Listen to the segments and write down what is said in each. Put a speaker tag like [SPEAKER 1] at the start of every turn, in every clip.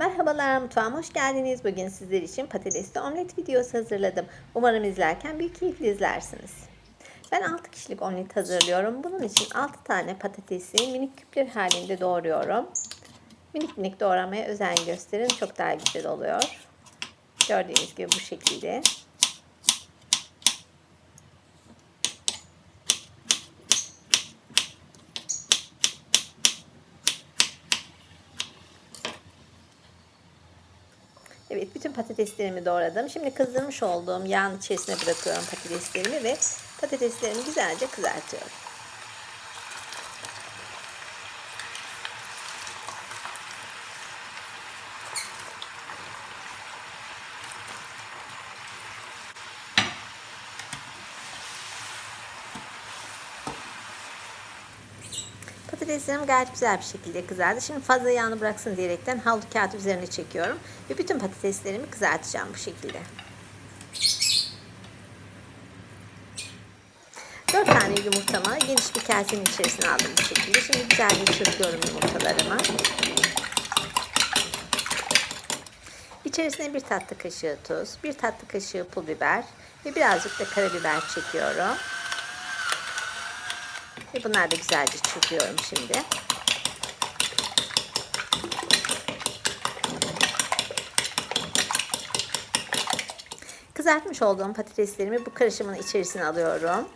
[SPEAKER 1] Merhabalar mutfağıma hoş geldiniz. Bugün sizler için patatesli omlet videosu hazırladım. Umarım izlerken bir keyifli izlersiniz. Ben 6 kişilik omlet hazırlıyorum. Bunun için 6 tane patatesi minik küpler halinde doğruyorum. Minik minik doğramaya özen gösterin. Çok daha güzel oluyor. Gördüğünüz gibi bu şekilde. Evet bütün patateslerimi doğradım. Şimdi kızdırmış olduğum yağın içerisine bırakıyorum patateslerimi ve patateslerimi güzelce kızartıyorum. Patateslerim gayet güzel bir şekilde kızardı. Şimdi fazla yağını bıraksın diyerekten havlu kağıt üzerine çekiyorum. Ve bütün patateslerimi kızartacağım bu şekilde. 4 tane yumurtamı geniş bir kasenin içerisine aldım bu şekilde. Şimdi güzelce çırpıyorum yumurtalarımı. İçerisine bir tatlı kaşığı tuz, bir tatlı kaşığı pul biber ve birazcık da karabiber çekiyorum. Ve bunlar da güzelce çırpıyorum şimdi. Kızartmış olduğum patateslerimi bu karışımın içerisine alıyorum.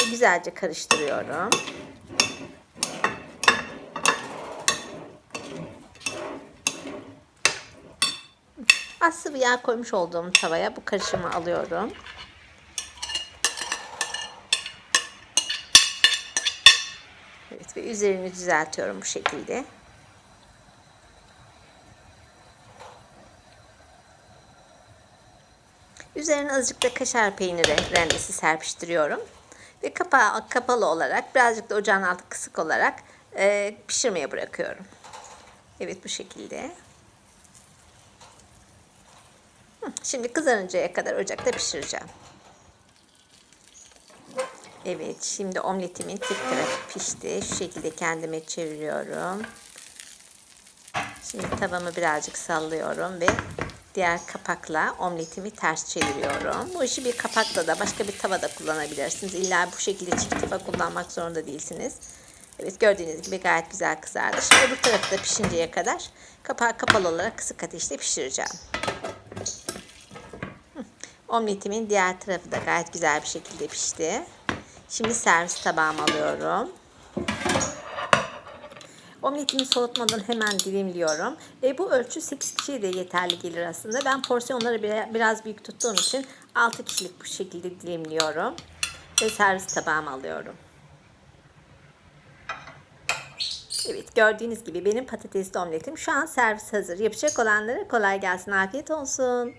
[SPEAKER 1] Ve güzelce karıştırıyorum. Az sıvı yağ koymuş olduğum tavaya bu karışımı alıyorum. Evet ve üzerini düzeltiyorum bu şekilde. Üzerine azıcık da kaşar peyniri rendesi serpiştiriyorum. Ve kapağı kapalı olarak birazcık da ocağın altı kısık olarak e, pişirmeye bırakıyorum. Evet bu şekilde. Şimdi kızarıncaya kadar ocakta pişireceğim. Evet şimdi omletimin tek tarafı pişti. Şu şekilde kendime çeviriyorum. Şimdi tavamı birazcık sallıyorum ve diğer kapakla omletimi ters çeviriyorum. Bu işi bir kapakla da başka bir tavada kullanabilirsiniz. İlla bu şekilde çift tava kullanmak zorunda değilsiniz. Evet gördüğünüz gibi gayet güzel kızardı. Şimdi bu tarafı da pişinceye kadar kapağı kapalı olarak kısık ateşte pişireceğim. Omletimin diğer tarafı da gayet güzel bir şekilde pişti. Şimdi servis tabağıma alıyorum. Omletimi soğutmadan hemen dilimliyorum. E, bu ölçü 8 kişiye de yeterli gelir aslında. Ben porsiyonları biraz büyük tuttuğum için 6 kişilik bu şekilde dilimliyorum. Ve servis tabağıma alıyorum. Evet gördüğünüz gibi benim patatesli omletim şu an servis hazır. Yapacak olanlara kolay gelsin. Afiyet olsun.